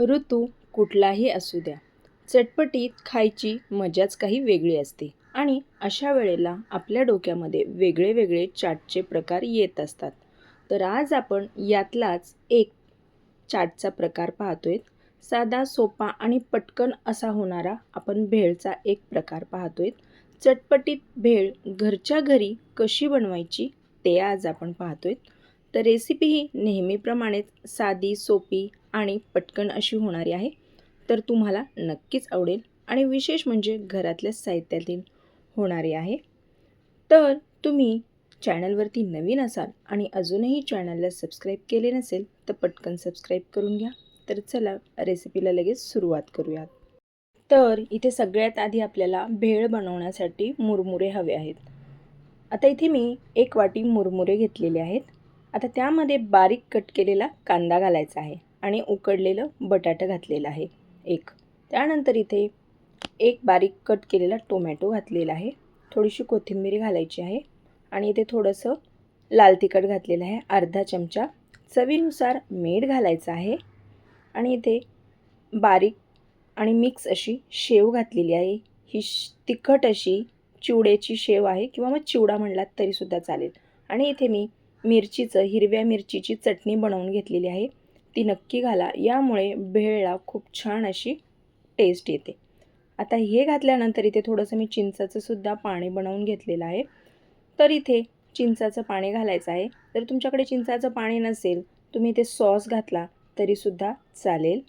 ऋतू कुठलाही असू द्या. चटपटीत खायची मजाच काही वेगळी असते आणि अशा वेळेला आपल्या डोक्यामध्ये वेगळे वेगळे चाटचे प्रकार येत असतात. तर आज आपण यातलाच एक चाटचा प्रकार पाहतोय. साधा सोपा आणि पटकन असा होणारा आपण भेळचा एक प्रकार पाहतोय. चटपटीत भेळ घरच्या घरी कशी बनवायची ते आज आपण पाहतोय. तर रेसिपी ही नेहमीप्रमाणेच साधी सोपी आणि पटकन अशी होणारी आहे. तर तुम्हाला नक्कीच आवडेल आणि विशेष म्हणजे घरातल्या साहित्यातील होणारी आहे. तर तुम्ही चॅनलवरती नवीन असाल आणि अजूनही चॅनलला सबस्क्राईब केले नसेल तर पटकन सबस्क्राईब करून घ्या. तर चला रेसिपीला लगेच सुरुवात करूयात. तर इथे सगळ्यात आधी आपल्याला भेळ बनवण्यासाठी मुरमुरे हवे आहेत. आता इथे मी एक वाटी मुरमुरे घेतलेले आहेत. आता त्यामध्ये बारीक कट केलेला कांदा घालायचा आहे आणि उकडलेलं बटाटं घातलेलं आहे. एक. त्यानंतर इथे एक बारीक कट केलेला टोमॅटो घातलेला आहे. थोडीशी कोथिंबीर घालायची आहे आणि इथे थोडंसं लाल तिखट घातलेलं आहे. अर्धा चमचा चवीनुसार मीठ घालायचं आहे आणि इथे बारीक आणि मिक्स अशी शेव घातलेली आहे. ही श तिखट अशी चिवड्याची शेव आहे किंवा मग चिवडा म्हणलात तरीसुद्धा चालेल. आणि इथे मी मिरचीचं हिरव्या मिरचीची चटणी बनवून घेतलेली आहे. ती नक्की घाला. यामुळे भेळला खूप छान अशी टेस्ट येते. आता हे घातल्यानंतर इथे थोडंसं मी चिंचाचं सुद्धा पाणी बनवून घेतलेलं आहे. तर इथे चिंचाचं पाणी घालायचं आहे. जर तुमच्याकडे चिंचाचं पाणी नसेल तुम्ही इथे सॉस घातला तरीसुद्धा चालेल.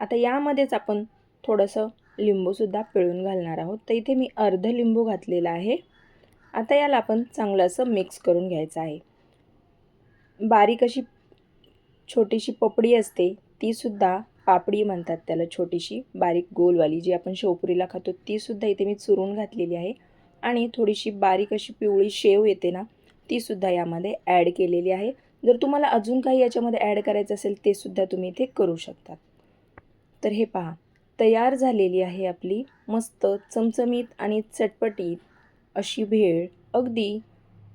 आता यामध्येच आपण थोडंसं लिंबूसुद्धा पिळून घालणार आहोत. तर इथे मी अर्ध लिंबू घातलेला आहे. आता याला आपण चांगलं असं मिक्स करून घ्यायचं आहे. बारीक अशी छोटीशी पपडी असते तीसुद्धा पापडी म्हणतात त्याला छोटीशी बारीक गोलवाली जी आपण शेवपुरीला खातो तीसुद्धा इथे मी चुरून घातलेली आहे. आणि थोडीशी बारीक अशी पिवळी शेव येते ना तीसुद्धा यामध्ये ॲड केलेली आहे. जर तुम्हाला अजून काही याच्यामध्ये ॲड करायचं असेल ते सुद्धा तुम्ही इथे करू शकता. तर हे पहा तयार झालेली आहे आपली मस्त चमचमीत आणि चटपटीत अशी भेळ अगदी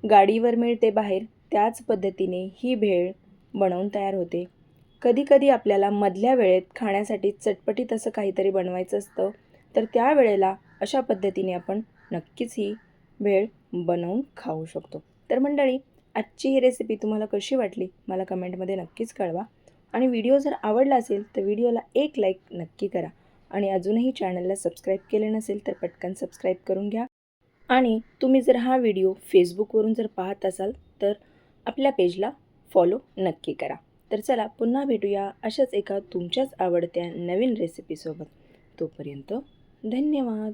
गाडीवर मिळते बाहेर त्याच पद्धतीने ही भेळ बनवून तयार होते. कधीकधी आपल्याला मधल्या वेळेत खाण्यासाठी चटपटीत असं काहीतरी बनवायचं असतं तर त्या वेळेला अशा पद्धतीने आपण नक्कीच ही भेळ बनवून खाऊ शकतो. तर मंडळी आजची ही रेसिपी तुम्हाला कशी वाटली मला कमेंटमध्ये नक्कीच कळवा. आणि व्हिडिओ जर आवडला असेल तर व्हिडिओला एक लाईक नक्की करा. आणि अजूनही चॅनलला सबस्क्राईब केले नसेल तर पटकन सबस्क्राईब करून घ्या. आणि तुम्ही जर हा व्हिडिओ फेसबुकवरून जर पाहत असाल तर आपल्या पेजला फॉलो नक्की करा. तर चला पुन्हा भेटूया अशाच एका तुमच्याच आवडत्या नवीन रेसिपीसोबत तोपर्यंत धन्यवाद.